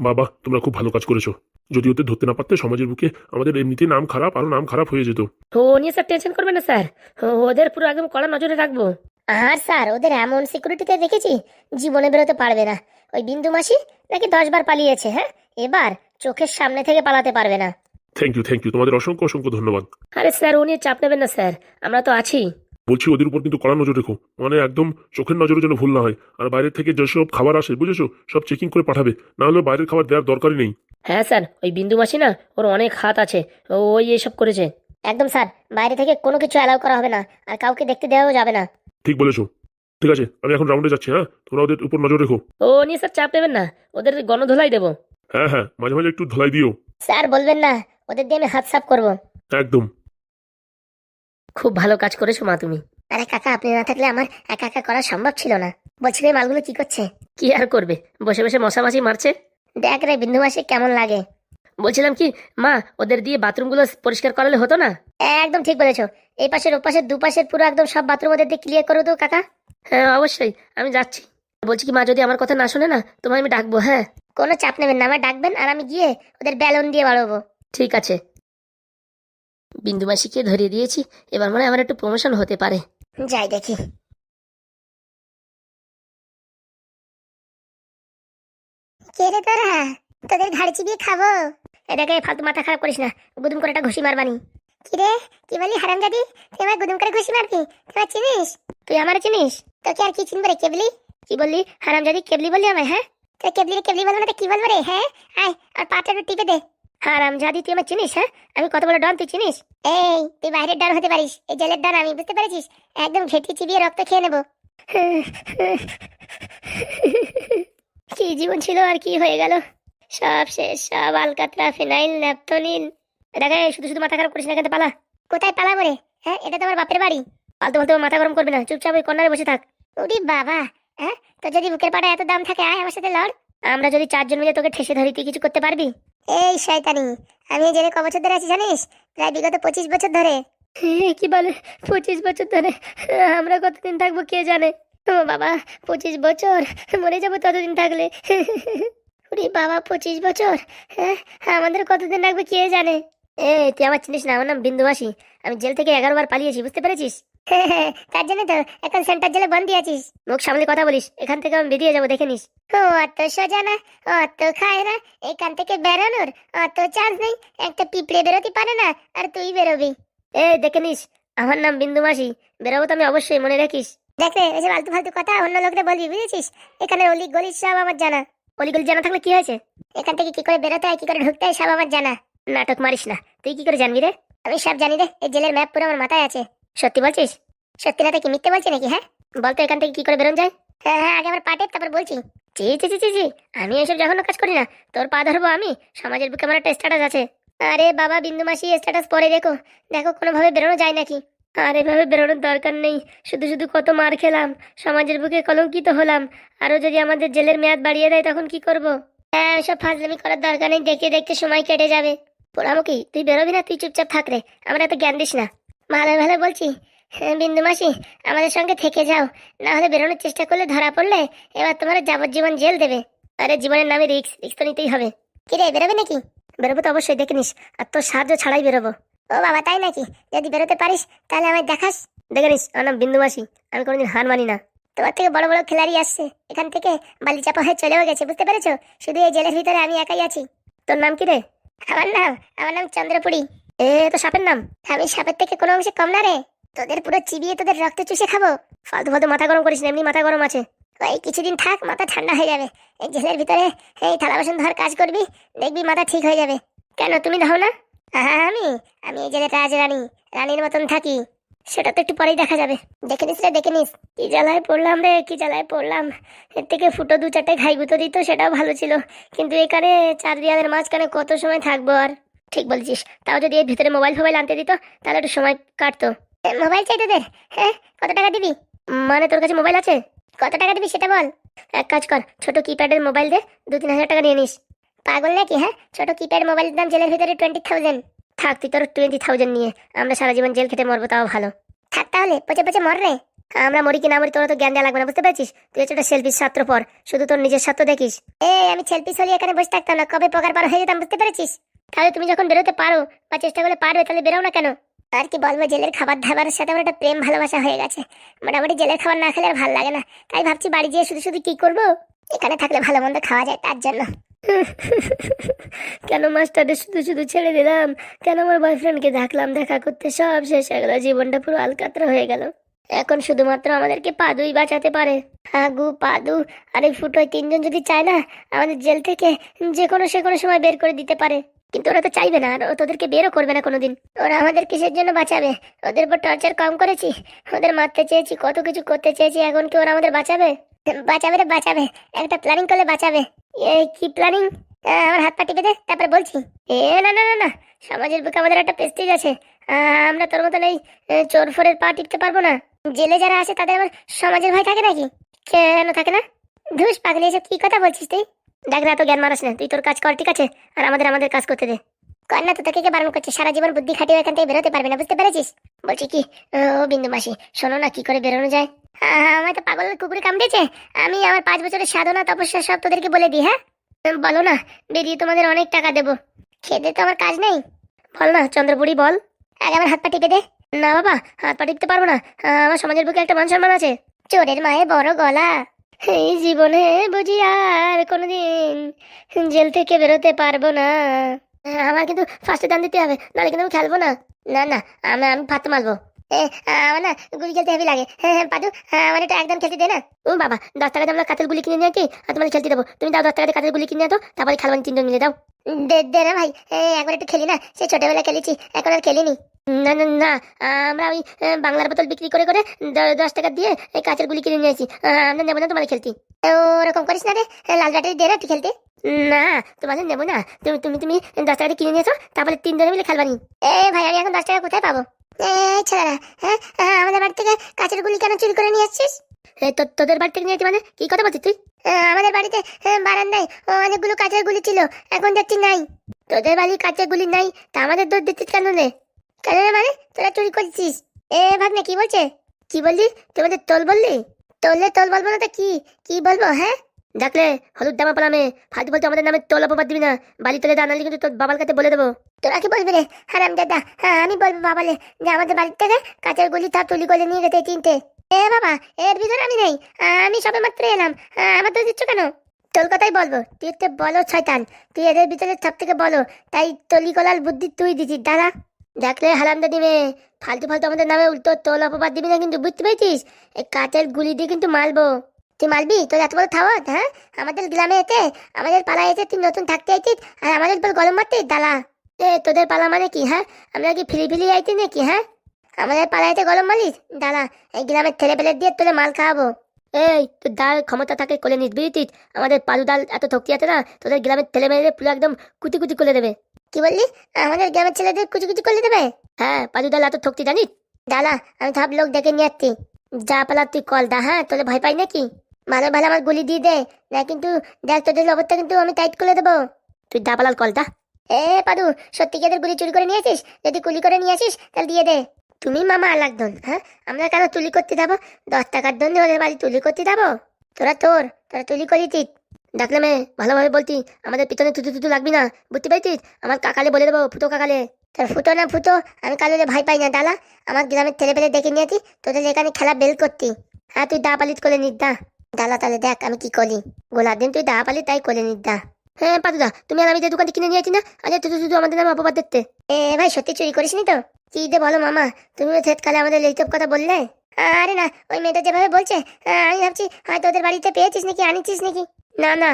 বাবা তোমরা খুব ভালো কাজ করেছ। যদি ওদের ধরতে না পারতে সমাজের বুকে আমাদের এমনিতে নাম খারাপ আরও নাম খারাপ হয়ে যেত। ও নিয়ে স্যার টেনশন করবেন না স্যার। ও- ওদের পুরো একদম কড়া নজরে রাখব। আর স্যার ওদের এমন সিকিউরিটিতে দেখেছি জীবনে বেরোতে পারবে না। ওই বিন্দু মাসি নাকি দশ বার পালিয়েছে হ্যাঁ? এবার চোখের সামনে থেকে পালাতে পারবে না। থ্যাংক ইউ থ্যাংক ইউ তোমাদের অসংখ্য অসংখ্য ধন্যবাদ। আরে স্যার ও নিয়ে চাপ নেবেন না স্যার। আমরা তো আছি। বলছি ওদের উপর কিন্তু কড়া নজর রেখো। মানে একদম চোখের নজরে যেন ভুল না হয়। আর বাইরে থেকে যেসব খাবার আসে বুঝেছ? সব চেকিং করে পাঠাবে। না হলে বাইরের খাবার দেওয়ার দরকারই নেই। হ্যাঁ স্যার ওই বিন্দু মাসি না ওর অনেক হাত আছে। ও ওই এসব করেছে। একদম স্যার বাইরে থেকে কোনো কিছু অ্যালাউ করা হবে না। আর কাউকে দেখতে দেওয়াও যাবে না। ঠিক বলেছ। ঠিক আছে আমি এখন রাউন্ডে যাচ্ছি হ্যাঁ? তোমরা ওদের উপর নজর রেখো। ও নিয়ে স্যার চাপ নেবেন না। ওদের গণধোলাই দেবো। হ্যাঁ হ্যাঁ মাঝে মাঝে একটু ধলাই দিও। স্যার বলবেন না। ওদের দিয়ে আমি হাত সাফ করব। একদম। খুব ভালো কাজ করেছ মা তুমি। আরে কাকা আপনি না থাকলে আমার একা একা করা সম্ভব ছিল না। বলছি রে মালগুলো কি করছে? কি আর করবে? বসে বসে মশামাছি মারছে। দেখ রে বিন্দু মাসে কেমন লাগে। বলছিলাম কি মা ওদের দিয়ে বাথরুমগুলো পরিষ্কার করালে হতো না? একদম ঠিক বলেছ। এই পাশের ও পাশের দুপাশের পুরো একদম সব বাথরুম ওদের দিয়ে ক্লিয়ার করে দেবো কাকা। হ্যাঁ অবশ্যই আমি যাচ্ছি। বলছি কি মা যদি আমার কথা না শোনে না তোমায় আমি ডাকবো হ্যাঁ? কোনো চাপ নেবেন না আমার ডাকবেন আর আমি গিয়ে ওদের ব্যালন দিয়ে বাড়াবো। ঠিক আছে। বিন্দু মাসিকে ধরিয়ে দিয়েছি। এবার মনে হয় আমার একটু প্রমোশন হতে পারে। যাই দেখি। কে রে তোরা? তোদের ঘাড় চিবিয়ে খাব। এটাকে ফালতু মাথা খারাপ করিস না। গুদুম করে একটা ঘুষি মারবানি। কি রে? কি বলি হারাম জাদি তুই আমার গুদুম করে ঘুষি মারবি? তুই আমার চিনিস? তুই আমার চিনিস? তোকে আর কি চিনবো রে কেবলি? কি বললি? হারাম জাদি কেবলি বললি আমায় হ্যাঁ? তুই কেবলি কেবলি বলব না কি বলব রে হ্যাঁ? আয় আর পাটা টিপে দে। হারাম জাদি তুই আমার চিনিস হ্যাঁ? আমি কত বড় ডন তুই চিনিস? এই তুই বাইরের ডন হতে পারিস এই জেলের ডন আমি বুঝতে পেরেছিস? একদম ঘেটি চিবিয়ে রক্ত খেয়ে নেব। কি জীবন ছিল আর কি হয়ে গেল? সব শেষ সব আলকাতরা ফিনাইল ন্যাপথনিন। এটাকে শুধু শুধু মাথা খারাপ করিস না এখানে পালা। কোথায় পালা রে? হ্যাঁ এটা তো আমার বাপের বাড়ি। ফালতু ফালতু মাথা গরম করবি না চুপচাপ ওই কর্নারে বসে থাক। ওরে বাবা হ্যাঁ? তোর যদি বুকের পাটা এত দাম থাকে আয় আমার সাথে লড়। আমরা যদি চারজন মিলে তোকে ঠেসে ধরি তুই কিছু করতে পারবি? এই শয়তানি আমি এই জেলে ক বছর ধরে আছি জানিস? প্রায় বিগত পঁচিশ বছর ধরে। কি বলে? পঁচিশ বছর ধরে, আমরা কতদিন থাকব কে জানে? ও বাবা, পঁচিশ বছর, মরে যাব ততদিন থাকলে। ওরে বাবা, পঁচিশ বছর হ্যাঁ আমাদের কতদিন রাখবে কে জানে? এ, তুই আমার চিনিস না, আমার নাম বিন্দুবাসী। আমি জেল থেকে এগারো বার পালিয়েছি, বুঝতে পেরেছিস? তার জন্য তো এখন সেন্টার জেলে বন্দি আছিস। মুখ সামলে কথা বলিস এখান থেকে আমি বেরিয়ে যাব দেখে নিস। ও অত সোজা না অত খায় না এখান থেকে বেরোনোর অত চান্স নেই। একটা পিঁপড়ে বেরোতে পারে না আর তুই বেরোবি। এ দেখে নিস আমার নাম বিন্দু মাসি বেরোবো তো আমি অবশ্যই মনে রাখিস। দেখ রে এসব আলতু ফালতু কথা অন্য লোকদের বলবি বুঝেছিস? এখানে অলি গলি সব আমার জানা। অলি গলি জানা থাকলে কি হয়েছে? এখান থেকে কি করে বেরোতে হয় কি করে ঢুকতে হয় সব আমার জানা। নাটক মারিস না তুই কি করে জানবি রে? আমি সব জানি রে এই জেলের ম্যাপ পুরো আমার মাথায় আছে। সত্যি বলছিস? সত্যি না কি মিথ্যে বলছি নাকি হ্যাঁ? বলতো এখান থেকে কি করে বেরোন যায়? হ্যাঁ হ্যাঁ আগে আমার পাটে তারপর বলছি। জি জি জি জি জি আমি এসব যখন কাজ করি না। তোর পা ধরবো আমি? সমাজের বুকে আমার একটা স্ট্যাটাস আছে। আরে বাবা, বিন্দু মাসি স্ট্যাটাস পরে দেখো। দেখো, কোনোভাবে বেরোনো যায় নাকি? আর এভাবে বেরোনোর দরকার নেই। শুধু শুধু কত মার খেলাম। সমাজের বুকে কলঙ্কিত হলাম। আরও যদি আমাদের জেলের মেয়াদ বাড়িয়ে দেয়, তখন কি করব? হ্যাঁ সব ফাজলামি করার দরকার নেই। দেখে দেখতে সময় কেটে যাবে। পোড়ামুখি, তুই বেরোবি না? তুই চুপচাপ থাক রে। আমার এত জ্ঞান দিস না। ভালো ভালো বলছি। হ্যাঁ বিন্দু মাসি, আমাদের সঙ্গে থেকে যাও। না হলে বেরোনোর চেষ্টা করলে ধরা পড়লে এবার তোমার যাবজ্জীবন জেল দেবে। আরে, জীবনের নামে রিক্স রিক্স তো নিতেই হবে। কি রে, বেরোবে নাকি? বেরোবো তো অবশ্যই, দেখে নিস। আর তোর সাহায্য ছাড়াই বেরোবো। ও বাবা, তাই নাকি? যদি বেরোতে পারিস, তাহলে আমায় দেখাস। দেখে নিস, আমার নাম বিন্দু মাসি। আমি কোনোদিন হার মানি না। তোমার থেকে বড় বড় খেলাড়ি আসছে। এখান থেকে বালি চাপা হয়ে চলেও গেছে, বুঝতে পেরেছ? শুধু এই জেলের ভিতরে আমি একাই আছি। তোর নাম কি রে? আমার নাম আমার নাম চন্দ্রপুরি। এ তো সাপের নাম। আমি সাপের থেকে কোনো অংশে কম না রে। তোদের পুরো চিবিয়ে তোদের রক্ত চুষে খাব। ফালতু ফালতু মাথা গরম করিস না, এমনি মাথা গরম আছে। ওই কিছুদিন থাক, মাথা ঠান্ডা হয়ে যাবে। এই জেলের ভিতরে এই থালা বাসন ধর কাজ করবি, দেখবি মাথা ঠিক হয়ে যাবে। কেন, তুমি ধাও না? হ্যাঁ আমি? আমি এই জেলে রাজরানী রানীর মতন থাকি। সেটা তো একটু পরেই দেখা যাবে। দেখে নিস রে, দেখে নিস। কি জ্বালায় পড়লাম রে, কি জ্বালায় পড়লাম। এর থেকে ফুটো দু চারটে ঘাই গুঁতো দিত, সেটাও ভালো ছিল। কিন্তু এখানে চার দেওয়ালের মাঝখানে কত সময় থাকব আর? ঠিক বলছিস। তাও যদি এর ভিতরে মোবাইল ফোবাইল আনতে দিত তাহলে একটু সময় কাটতো। এ, মোবাইল চাই তোদের? হ্যাঁ? কত টাকা দিবি? মানে তোর কাছে মোবাইল আছে? কত টাকা দিবি সেটা বল। এক কাজ কর ছোট কিপ্যাডের মোবাইল দে দু তিন হাজার টাকা নিয়ে নিস। পাগল নাকি হ্যাঁ? ছোট কিপ্যাড মোবাইলের দাম জেলের ভিতরে টোয়েন্টি থাউজেন্ড থাক তুই তোর টোয়েন্টি থাউজেন্ড নিয়ে আমরা সারা জীবন জেল খেটে মরবো তাও ভালো। থাক তাহলে পচে পচে মর রে। আমরা মরি কি না মরি তোরা তো জ্ঞান দেওয়া লাগবে না বুঝতে পেরেছিস? তুই হচ্ছে একটা সেলফিস ছাত্র পর শুধু তোর নিজের স্বার্থ দেখিস। এই আমি সেলফি হলে এখানে বসে থাকতাম না কবে পকার পার হয়ে যেতাম বুঝতে পেরেছিস? তাহলে তুমি যখন বেরোতে পারো বা চেষ্টা করলে পারবে তাহলে বেরো না কেন? আর কি বলব জেলের খাবার দাবারের সাথে আমার একটা প্রেম ভালোবাসা হয়ে গেছে। মোটামুটি জেলের খাবার না খেলে আর ভালো লাগে না। তাই ভাবছি বাড়ি গিয়ে শুধু শুধু কি করব? এখানে থাকলে ভালো মন্দ খাওয়া যায় তার জন্য। কেন মাস্টারদের শুধু শুধু ছেড়ে দিলাম? কেন আমার বয়ফ্রেন্ডকে ডাকলাম দেখা করতে সব শেষ হয়ে গেল জীবনটা পুরো আলকাতরা হয়ে গেল। এখন শুধুমাত্র আমাদেরকে পাদুই বাঁচাতে পারে। হাগু পাদু আর এই ফুটোয় তিনজন যদি চায় না আমাদের জেল থেকে যে কোনো সে কোনো সময় বের করে দিতে পারে। কিন্তু ওরা তো চাইবে না আর তোদেরকে বেরও করবে না কোনোদিন। ওরা আমাদের কিসের জন্য বাঁচাবে? ওদের উপর টর্চার কম করেছি? ওদের মারতে চেয়েছি, কত কিছু করতে চেয়েছি, এখন কি ওরা আমাদের বাঁচাবে? বাঁচাবে রে, বাঁচাবে। একটা প্ল্যানিং করলে বাঁচাবে। এ কি প্ল্যানিং আমার হাত পা টিপে দে, তারপরে বলছি। এ, না না না না, সমাজের বুকে আমাদের একটা পেস্টিজ আছে। আমরা তোর মতন এই চোর ফোরের পা টিপতে পারব না। জেলে যারা আছে তাদের আবার সমাজের ভয় থাকে নাকি? কেন থাকে না? ধুস পাগলি, এসব কি কথা বলছিস তুই? দেখ না তো জ্ঞান মারাস না। তুই তোর কাজ কর ঠিক আছে? আর আমাদের আমাদের কাজ করতে দে। না তো তোকে বারণ করছে? সারা জীবন বুদ্ধি খাটিয়ে এখান থেকে বেরোতে পারবে না বুঝতে পেরেছিস? বলছি কি? ও বিন্দু মাসি শোনো না কি করে বেরোনো যায়? আহ, আমায় তো পাগলের কুকুরে কামড়েছে। আমি আমার পাঁচ বছরের সাধনা তপস্যা সব তোদেরকে বলে দিই হ্যাঁ? বলো না বেরিয়ে তোমাদের অনেক টাকা দেবো। খেতে তো আমার কাজ নেই। বল না চন্দ্রপুরি বল। আগে আমার হাত পা টিপে দে। না বাবা হাত পা টিপতে পারব না। আমার সমাজের বুকে একটা মান সম্মান আছে। চোরের মায়ে বড় গলা। এই জীবনে বুঝি আর কোনোদিন জেল থেকে বেরোতে পারব না। আমার কিন্তু ফার্স্টে দান দিতে হবে, নাহলে কিন্তু খেলব না। না না, আমি আমি ভাত মারবো। আমার না গুলি খেলতে হেভি লাগে। হ্যাঁ হ্যাঁ পাদু আমার এটা একদম খেলতে দে না। ও বাবা দশ টাকা দিয়ে আমরা কাতের গুলি কিনে নিয়ে কি? আর তোমাদের খেলতে দেবো। তুমি দাও দশ টাকা দিয়ে কাতের গুলি কিনে তো তারপরে খেলবেন তিনজন মিলে দাও। দে দে না ভাই। একবার একটু খেলি না। সে ছোটবেলা খেলেছি এখন আর খেলিনি। না না না আমরা ওই বাংলার বোতল বিক্রি করে করে দশ টাকা দিয়ে এই কাঁচের গুলি কিনে নিয়েছি আমরা নেব না তোমাদের খেলতে। ওরকম করিস না রে। লাল ব্যাটারি দে না খেলতে। না তোমাদের নেব না। তুমি তুমি তুমি দশ টাকা দিয়ে কিনে নিয়েছো তারপরে তিনজনে মিলে খেলবানি এ ভাই আমি এখন দশ টাকা কোথায় পাবো? এই ছেলেরা হ্যাঁ? হ্যাঁ, আমাদের বাড়ি থেকে কাঁচের গুলি কেন চুরি করে নিয়ে আসছিস? তোদের বাড়ি থেকে নিয়েছি মানে? কি কথা বলছিস তুই? আমাদের বাড়িতে বারান্দায় অনেকগুলো কাঁচের গুলি ছিল এখন দেখছি নাই। তোদের বাড়ি কাঁচের গুলি নাই তা আমাদের দোষ দিচ্ছিস কেন রে? কেন রে মানে? তোরা চুরি করছিস। এ ভাগ্নে কি বলছে? কি বললি? তোমাদের তোল বললি? তোললে তোল বলব না তো কি? কি বলব হ্যাঁ? দেখলে হলুদ দামা পালামে ফালতু বলতে আমাদের নামে তোল অপবাদ দিবি না। বালি তোলে দানালি কিন্তু তোর বাবার কাছে বলে দেবো। তোরা কি বলবি রে? হারাম দাদা। হ্যাঁ আমি বলব বাবালে। যে আমাদের বাড়ির থেকে কাঁচের গুলি তার তুলি করে নিয়ে গেছে তিনটে। এ বাবা, এর ভিতরে আমি নেই। আমি সবে মাত্র এলাম আমার তো দিচ্ছ কেন? তোর কথাই বলব। তুই একটু বলো ছয়তান তুই এদের ভিতরে সব থেকে বলো। তাই তলি কলার বুদ্ধি তুই দিছিস দাদা, দেখলে হারামদা দিবে ফালতু ফালতু আমাদের নামে উল্টো তোল অপবাদ দিবি না কিন্তু বুঝতে পেরেছিস? এই কাঁচের গুলি দিয়ে কিন্তু মারবো। তুই মারবি? তোর এত বড় থাওয়াত হ্যাঁ? আমাদের গ্রামে এতে আমাদের পাড়ায় এসে তুই নতুন থাকতে আইতিস আর আমাদের উপর গরম মারতিস দালা এ তোদের পালা মানে কি হ্যাঁ? আমরা কি ফিরি ফিরি আইতি নাকি হ্যাঁ? আমাদের পাড়াইতে গরম মালিস দাদা এই গ্রামের ছেলে পেলে দিয়ে তোদের মাল খাওয়াবো। এই তোর ডাল ক্ষমতা থাকে কোলে নিস বুঝিস আমাদের পালু ডাল এত থক্তি আছে না তোদের গ্রামের ছেলে মেয়েদের পুরো একদম কুটি কুটি করে দেবে। কি বললি? আমাদের গ্রামের ছেলেদের কুচি কুচি করে দেবে? হ্যাঁ পালু ডাল এত থক্তি জানিস? দাদা আমি সব লোক ডেকে নিয়ে আসছি। যা পালা তুই কল দা হ্যাঁ? তোলে ভয় পাই নাকি? ভালো ভালো আমার গুলি দিয়ে দে। না কিন্তু দেখ তোদের অবস্থা কিন্তু আমি টাইট করে দেবো। তুই দা পালাল কল দা। এ, পাদু, সত্যি কি এদের গুলি চুরি করে নিয়ে আসিস? যদি গুলি করে নিয়ে আসিস, তাহলে দিয়ে দে। তুমি মামা আলাকদন হ্যাঁ? আমরা কেন তুলি করতে যাব? দশ টাকার জন্য ওদের বাড়ি তুলি করতে যাব? তোরা তোর, তোরা তুলি করিতিস। ডাকলে মেয়ে, ভালোভাবে বলতি, আমাদের পিছনে থুতু থুতু লাগবি না, বুঝতে পারছিস? আমার কাকালে বলে দেবো, ফুটো কাকালে। তোর ফুটো না ফুটো, আমি কালো ভাই পাই না দালা আমার গ্রামের ছেলে পেলে দেখে নিয়েছি তোদের এখানে খেলা বেল করতি। হ্যাঁ তুই দা পালিত করে নিস দা দালা তাহলে দেখ, আমি কি করি। গোলার দিন, তুই দা পালি তাই করে নিস দা হ্যাঁ পাতুদা তুমি আর আমি যে দোকান থেকে কিনে নিয়েছি না, আজ তুই শুধু আমাদের নামে অপবাদ দেখতে। এ, ভাই, সত্যি চুরি করিসনি তো? কি দে বলো, মামা, তুমি কালে আমাদের এইসব কথা বললে? আরে না, ওই মেয়েটা যেভাবে বলছে আমি ভাবছি, হয়তো ওদের বাড়িতে পেয়েছিস নাকি, আনিছিস নাকি? না না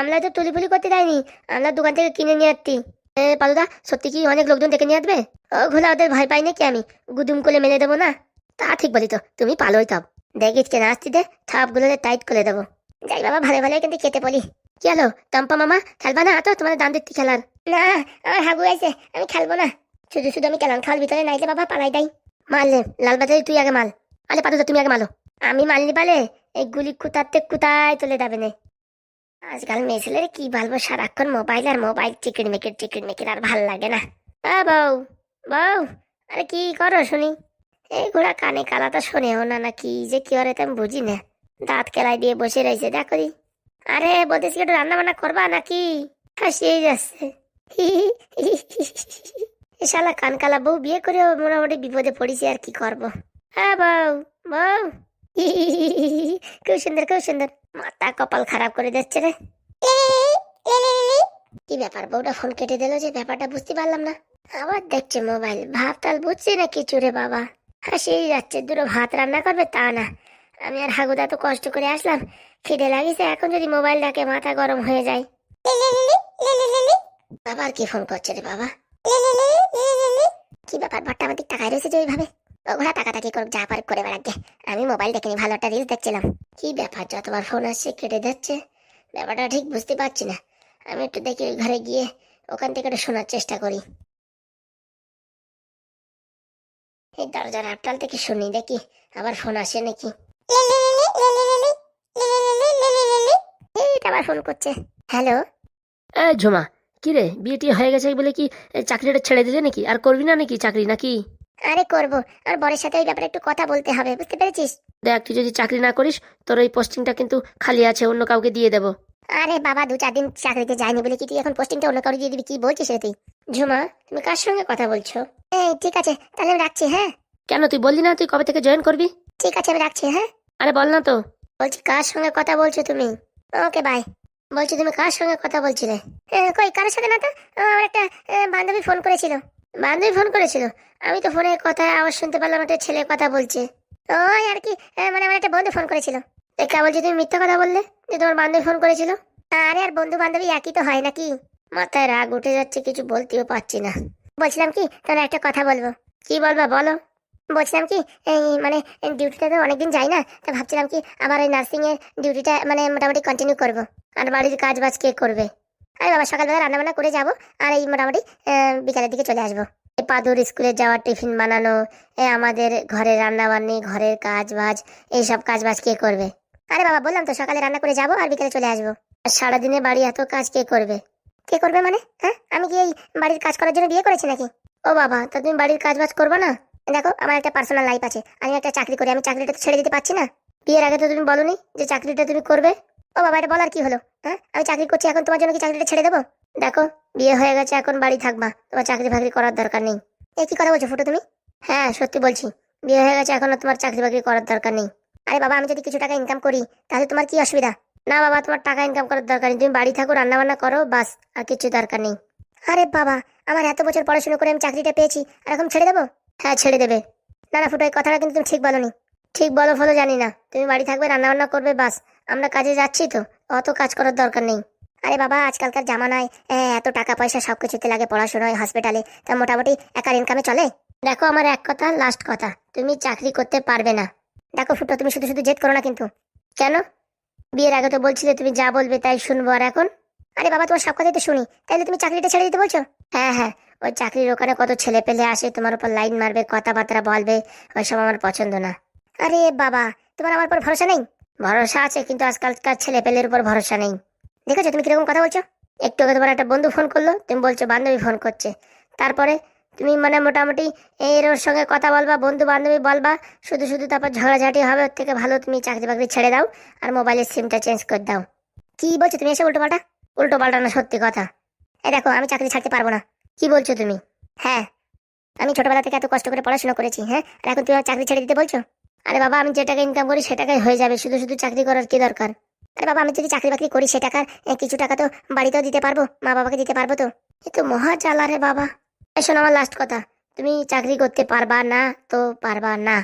আমরা তো তুলি ফুলি করতে দেয়নি আমরা দোকান থেকে কিনে নিয়ে আসছি। এ পালুদা সত্যি কি অনেক লোকজন ডেকে নিয়ে আসবে? ও ঘোলা ওদের ভয় পাই নাকি আমি? গুদুম করে মেলে দেবো না? তা ঠিক বলি তো, তুমি পালোই তব দেখিস কেন আসছি দে থাপগুলো টাইট করে দেবো। যাই বাবা, ভালো ভালো, কিন্তু খেতে বলি। কি হলো টম্পা মামা খেলবা না? তো তোমাদের দাম দিচ্ছি খেলার। না আমার হাগু আছে আমি খেলব না। শুধু শুধু আমি খেলাম খাল ভিতরে নাইলে বাবা পালাই দেয় মারলে লাল বাজারে তুই আগে মাল। আরে পাতুদা তুমি আগে মালো। আমি মারলি পালে এই গুলি কুতাতে কুতায় চলে যাবে না। আজকাল মেয়ে ছেলের কি বলব সারাক্ষণ মোবাইল আর mobile chicken maker chicken maker আর ভালো লাগে না। আ বউ বউ আরে কি করো শুনি? এই ঘোড়া কানে কালাটা শোনেও না না কি যে কি করে তো আমি বুঝি না। দাঁত কেলাই দিয়ে বসে রয়েছে দেখো আরে, বলতেছি একটু রান্না বান্না করবা নাকি? হাসিয়ে যাচ্ছে। শালা কানকালা বউ, বিয়ে করে মোটামুটি বিপদে পড়েছি আর কি করব। হ্যাঁ বউ বউ। খুব সুন্দর খুব সুন্দর। মাথা কপাল খারাপ করে দিচ্ছে রে। কি ব্যাপার, বউটা ফোন কেটে দিল যে ব্যাপারটা বুঝতে পারলাম না। আবার দেখছে মোবাইল ভাব তাল বুঝছি না কিছু রে বাবা। হাসিয়ে যাচ্ছে, দুটো ভাত রান্না করবে তা না। আমি আর হাগুদা তো কষ্ট করে আসলাম, খিদে লাগিছে, এখন যদি মোবাইল ডাকে, মাথা গরম হয়ে যায়। বাবা, আর কি ফোন করছে রে বাবা? কি ব্যাপার ভট্টা আমার দিক রয়েছে যে ওইভাবে? ওরা তাকাতাকি করুক, যা পারে করে বেড়াকে আমি মোবাইল দেখিনি ভালো একটা রিলস দেখছিলাম। কি ব্যাপার যতবার ফোন আসছে, কেটে যাচ্ছে? ব্যাপারটা ঠিক বুঝতে পারছি না। আমি একটু দেখি ওই ঘরে গিয়ে, ওখান থেকে একটু শোনার চেষ্টা করি। এই দরজার আটটাল থেকে শুনি দেখি, আবার ফোন আসে নাকি? হ্যালো ঝুমা কি রে বিয়ে টিয়ে হয়ে গেছে বলে কি চাকরিটা ছেড়ে দিলে নাকি আর করবি না নাকি চাকরি নাকি আরে করব আর বরের সাথে ওই ব্যাপারে একটু কথা বলতে হবে বুঝতে পেরেছিস দেখ তুই যদি চাকরি না করিস তোর ওই পোস্টিংটা কিন্তু খালি আছে অন্য কাউকে দিয়ে দেবো আরে বাবা দু চার দিন চাকরিতে যায়নি বলে কি তুই এখন পোস্টিংটা অন্য কাউকে দিয়ে দিবি কি বলছিস রে তুই ঝুমা তুমি কার সঙ্গে কথা বলছো এই ঠিক আছে তাহলে আমি রাখছি হ্যাঁ কেন তুই বললি না তুই কবে থেকে জয়েন করবি ঠিক আছে আমি রাখছি হ্যাঁ আরে বল না তো। বলছি, কার সঙ্গে কথা বলছো তুমি? ওকে বাই বলছি, তুমি কার সঙ্গে কথা বলছিলে? কই, কারোর সাথে না তো? আমার একটা বান্ধবী ফোন করেছিল। বান্ধবী ফোন করেছিল? আমি তো ফোনে কথা, আওয়াজ শুনতে পারলাম, একটা ছেলে কথা বলছে। ওই আর কি মানে আমার একটা বন্ধু ফোন করেছিল। কে বলছি, তুমি মিথ্যা কথা বললে যে তোমার বান্ধবী ফোন করেছিল? আরে, আর বন্ধু বান্ধবী একই তো হয় নাকি? মাথায় রাগ উঠে যাচ্ছে, কিছু বলতেও পারছি না। বলছিলাম কি, তাহলে একটা কথা বলব। কি বলবা, বলো। বলছিলাম কি, এই মানে ডিউটিটা তো অনেকদিন যাই না, তা ভাবছিলাম কি আবার ওই নার্সিং এর ডিউটিটা মানে মোটামুটি কন্টিনিউ করব। আর বাড়ির কাজ বাজ কে করবে? আরে বাবা, সকালবেলা রান্না বান্না করে যাব, আর এই মোটামুটি বিকালের দিকে চলে আসব। এই পাদুর স্কুলে যাওয়ার টিফিন বানানো, এ, আমাদের ঘরে রান্না বান্নি ঘরের কাজ বাজ এইসব কাজ বাজ কে করবে? আরে বাবা, বললাম তো সকালে রান্না করে যাব, আর বিকালে চলে আসব। আর সারাদিনে বাড়ি এত কাজ কে করবে? কে করবে মানে? হ্যাঁ আমি কি এই বাড়ির কাজ করার জন্য বিয়ে করেছি নাকি? ও বাবা, তা তুমি বাড়ির কাজ বাজ করবে না? দেখো, আমার একটা পার্সোনাল লাইফ আছে। আমি একটা চাকরি করি, আমি চাকরিটা তো ছেড়ে দিতে পারছি না। বিয়ের আগে তো তুমি বলনি যে চাকরিটা তুমি করবে। ও বাবা, এটা বলার কি হলো? হ্যাঁ আমি চাকরি করছি, এখন তোমার জন্য কি চাকরিটা ছেড়ে দেবো? দেখো, বিয়ে হয়ে গেছে, এখন বাড়ি থাকবা। তোমার চাকরি ফাকরি করার দরকার নেই। এ, কি কথা বলছো, ফুটো তুমি? হ্যাঁ সত্যি বলছি। বিয়ে হয়ে গেছে, এখন তোমার চাকরি বাকরি করার দরকার নেই। আরে বাবা, আমি যদি কিছু টাকা ইনকাম করি, তাহলে তোমার কি অসুবিধা? না বাবা, তোমার টাকা ইনকাম করার দরকার নেই। তুমি বাড়ি থাকো রান্না বান্না করো, বাস, আর কিছু দরকার নেই। আরে বাবা, আমার এত বছর পড়াশোনা করে আমি চাকরিটা পেয়েছি, আর এখন ছেড়ে দেবো? হ্যাঁ ছেড়ে দেবে। না না, ফুটো, এই কথাটা কিন্তু তুমি ঠিক বলনি। ঠিক বলো ফলো জানি না। তুমি বাড়ি থাকবে রান্না বান্না করবে, বাস। আমরা কাজে যাচ্ছি তো। অত কাজ করার দরকার নেই। আরে বাবা, আজকালকার জামানায় এত টাকা পয়সা সব কিছুতে লাগে পড়াশোনায় হসপিটালে তা মোটামুটি একার ইনকামে চলে? দেখো আমার এক কথা লাস্ট কথা। তুমি চাকরি করতে পারবে না। দেখো ফুটো, তুমি শুধু শুধু জেদ করো না কিন্তু। কেন? বিয়ের আগে তো বলছিলে তুমি যা বলবে তাই শুনব আর এখন? আরে বাবা, তোমার সব কথাই তো শুনি। তাইলে তুমি চাকরিটা ছেড়ে দিতে বলছো? হ্যাঁ হ্যাঁ। ওই চাকরির ওখানে কত ছেলে পেলে আসে, তোমার উপর লাইন মারবে, কথাবার্তা বলবে ওইসব আমার পছন্দ না। আরে বাবা, তোমার আমার উপর ভরসা নেই? ভরসা আছে, কিন্তু আজকালকার ছেলে পেলের উপর ভরসা নেই। দেখেছ তুমি কীরকম কথা বলছো? একটু আগে তোমার একটা বন্ধু ফোন করল, তুমি বলছো বান্ধবী ফোন করছে। তারপরে তুমি মানে মোটামুটি এর ওর সঙ্গে কথা বলবা, বন্ধু বান্ধবী বলবা, শুধু শুধু তারপর ঝগড়াঝাটি হবে, ওর থেকে ভালো তুমি চাকরি বাকরি ছেড়ে দাও, আর মোবাইলের সিমটা চেঞ্জ করে দাও। কি বলছো তুমি এসে উল্টো পাল্টা উল্টো পাল্টা না, সত্যি কথা। এ দেখো, আমি চাকরি ছাড়তে পারব না। কি বলছো তুমি? হ্যাঁ আমি ছোটবেলা থেকে এত কষ্ট করে পড়াশোনা করেছি হ্যাঁ? আর এখন তুমি চাকরি ছেড়ে দিতে বলছো? আরে বাবা, আমি যে টাকা ইনকাম করি সে টাকায় হয়ে যাবে, শুধু শুধু চাকরি করার কি দরকার? আরে বাবা, আমি যদি চাকরি বাকরি করি সে টাকার কিছু টাকা তো বাড়িতেও দিতে পারব, মা বাবাকে দিতে পারব তো? এ তো মহা জ্বালা রে বাবা। শোনো আমার লাস্ট কথা, তুমি চাকরি করতে পারবা না তো পারবা না।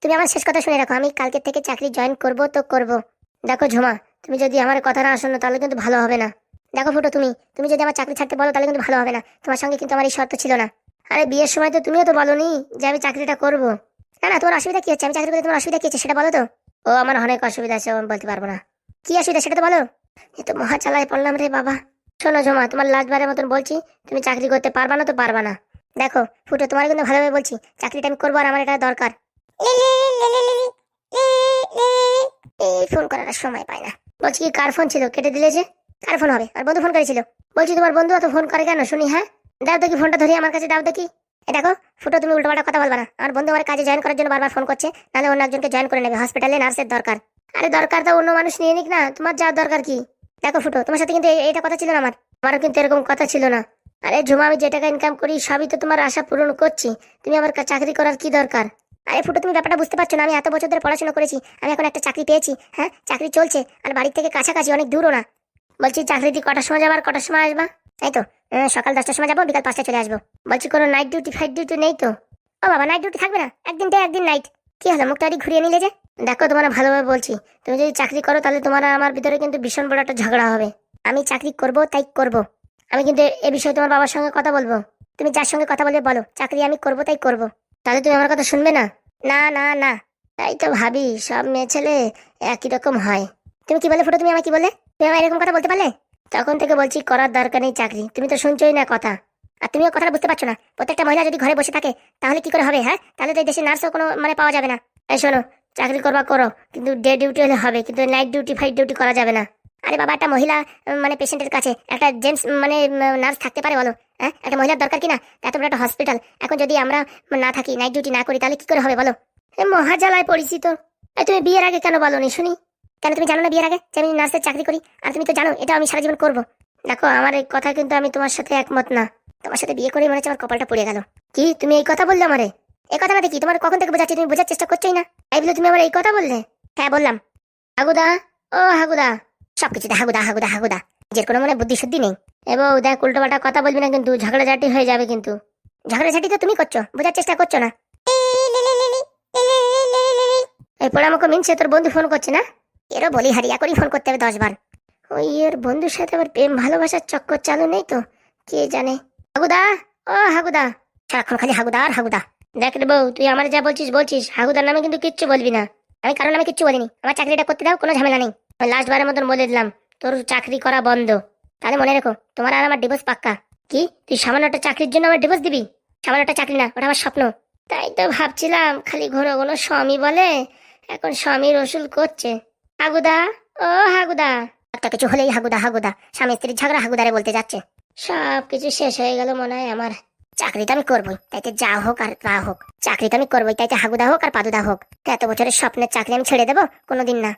তুমি আমার শেষ কথা শুনে রাখো, আমি কালকে থেকে চাকরি জয়েন করব তো করব। দেখো ঝুমা, তুমি যদি আমার কথা না শোনো তাহলে কিন্তু ভালো হবে না। দেখো ফুটো, তুমি তুমি যদি আমার চাকরি ছাড়তে বলো, তাহলে কিন্তু ভালো হবে না। তোমার সঙ্গে কিন্তু আমার এই শর্ত ছিল না। আরে বিয়ের সময় তো তুমিও তো বলনি যে আমি চাকরিটা করব। না না, তোমার অসুবিধা কি হচ্ছে? আমি চাকরি করতে তোমার অসুবিধা কি হচ্ছে সেটা বলো তো। ও, আমার অনেক অসুবিধা আছে, আমি বলতে পারব না। কি অসুবিধা সেটা তো বলো। এ তো মহা চালায় পড়লাম রে বাবা। শোনো জমা তোমার লাস্টবারের মতন বলছি, তুমি চাকরি করতে পারবা না তো পারবা না। দেখো, ফুটো, তোমার কিন্তু ভালোভাবে বলছি, চাকরিটা আমি করব আর আমার এটা দরকার। এই ফোন করার সময় পায় না। বলছি কি, কার ফোন ছিল? কেটে দিলে যে? কার ফোন হবে? আর বন্ধু ফোন করেছিল। বলছি, তোমার বন্ধু অত ফোন করে কেন? শুনি হ্যাঁ? দাও দেখি ফোনটা ধরি আমার কাছে, দাও দেখি। দেখো, ফুটো, তুমি উল্টোপাল্টা কথা বলবা না। আমার বন্ধু আমার কাজে জয়েন করার জন্য বারবার ফোন করছে, নাহলে অন্য একজনকে জয়েন করে নেবে। হসপিটালে নার্সের দরকার। আরে দরকার তো অন্য মানুষ নিয়ে নিক না, তোমার যাওয়ার দরকার কি? দেখো ফুটো, তোমার সাথে কিন্তু এ- এটা কথা ছিল না আমার। আমারও কিন্তু এরকম কথা ছিল না। আরে ঝুমা, আমি যে টাকা ইনকাম করি, সবই তো তোমার আশা পূরণ করছি। তুমি আমার চাকরি করার কি দরকার? আরে ফুটো, তুমি ব্যাপারটা বুঝতে পারছ না, আমি এত বছর ধরে পড়াশোনা করেছি, আমি এখন একটা চাকরি পেয়েছি হ্যাঁ? চাকরি চলছে, আর বাড়ির থেকে কাছাকাছি, অনেক দূরও না। বলছি, চাকরি দিয়ে কটার সময় যাবার কটার সময় আসবা? তাই তো সকাল দশটার সময় যাব, বিকাল পাঁচটায় চলে আসব। বলছি, কোনো নাইট ডিউটি ফাইট ডিউটি নেই তো? ও বাবা নাইট ডিউটি থাকবে না, একদিন ডে একদিন নাইট কি হলো, মুখটা ঘুরিয়ে নিলে যে? দেখো, তোমার ভালোভাবে বলছি, তুমি যদি চাকরি করো, তাহলে তোমার আমার ভিতরে কিন্তু ভীষণ বড় একটা ঝগড়া হবে। আমি চাকরি করব, তাই করব। আমি কিন্তু এ বিষয়ে তোমার বাবার সঙ্গে কথা বলব। তুমি যার সঙ্গে কথা বলবে, বলো, চাকরি আমি করব, তাই করব। তাহলে তুমি আমার কথা শুনবে না? না না না, তাই তো ভাবি, সব মেয়ে ছেলে একই রকম হয়। তুমি কি বলে ফুটো, তুমি আমাকে কি বলে? তুমি আমার এরকম কথা বলতে পারলে? তখন থেকে বলছি, করার দরকার নেই চাকরি। তুমি তো শুনছোই না কথা। আর তুমিও কথাটা বুঝতে পারছ না। প্রত্যেকটা মহিলা যদি ঘরে বসে থাকে, তাহলে কি করে হবে হ্যাঁ? তাহলে তো এই দেশে নার্সও কোনো মানে পাওয়া যাবে না। এই শোনো, চাকরি করবা করো, কিন্তু ডে ডিউটি হলে হবে, কিন্তু নাইট ডিউটি, ফাইট ডিউটি করা যাবে না। আরে বাবা, একটা মহিলা মানে পেশেন্টের কাছে, একটা জেন্টস মানে নার্স থাকতে পারে বলো হ্যাঁ? একটা মহিলার দরকার কি না? এত বড় একটা হসপিটাল। এখন যদি আমরা না থাকি, নাইট ডিউটি না করি, তাহলে কি করে হবে বলো? মহাজালায় পরিচিত তুমি বিয়ের আগে কেন বলো নি শুনি। কেন তুমি জানো না বিয়ের আগে যে আমি নার্সের চাকরি করি? আর তুমি তো জানো এটা আমি সারা জীবন করব। দেখো, আমার এই কথা কিন্তু আমি তোমার সাথে একমত না। তোমার সাথে বিয়ে করে মনে হচ্ছে আমার কপালটা পড়ে গেল। কি? তুমি এই কথা বললে আমারে? এই কথা না দেখি তোমার কখন থেকে বোঝাচ্ছি? তুমি বোঝার চেষ্টা করছোই না। এই বলে তুমি আমার এই কথা বললে? হ্যাঁ বললাম। হাগুদা? ও হাগুদা। সবকিছুতে হাগুদা হাগুদা হাগুদা। নিজের কোনো মনে বুদ্ধি শুদ্ধি নেই। এবং দেখ উল্টো পাল্টা কথা বলবি না কিন্তু, ঝগড়াঝাটি হয়ে যাবে কিন্তু। ঝগড়াঝাটি তো তুমি করছ, বোঝার চেষ্টা করছ না। এই পোড়ামুখো মিনছে, তোর বন্ধু ফোন করছে না? এরও বলি, হারিয়া করেই ফোন করতে হবে দশবার। ওই এর বন্ধুর সাথে আবার প্রেম ভালোবাসার চক্কর চালু নেই তো, কে জানে? হাগুদা? ও হাগুদা। সারাক্ষণ খালি হাগুদা আর হাগুদা। দেখ রে বউ, তুই আমার যা বলছিস বলছিস, হাগুদার নামে কিন্তু কিচ্ছু বলবি না। আমি কারণ আমি কিচ্ছু বলিনি। আমার চাকরিটা করতে দাও, কোনো ঝামেলা নেই। আমি লাস্ট বারের মতন বলে দিলাম, তোর চাকরি করা বন্ধ। তাহলে মনে রেখো, তোমার আর আমার ডিভোর্স পাক্কা। কি? তুই সামান্য একটা চাকরির জন্য আমার ডিভোর্স দিবি? সামান্য একটা চাকরি না, ওটা আমার স্বপ্ন। তাই তো ভাবছিলাম, খালি ঘন ঘন স্বামী বলে, এখন স্বামী রসুল করছে। হাগুদা, ও হাগুদা। একটা কিছু হলেই হাগুদা হাগুদা। স্বামী স্ত্রীর ঝগড়া হাগুদারে বলতে যাচ্ছে। সব কিছু শেষ হয়ে গেল মনে হয় আমার। চাকরি আমি করবোই, তাইতে যা হোক আর তা হোক। চাকরি আমি করবোই, তাইতে হাগুদা হোক আর পাদুদা হোক। এত বছরের স্বপ্নের চাকরি আমি ছেড়ে দেবো? কোনোদিন না।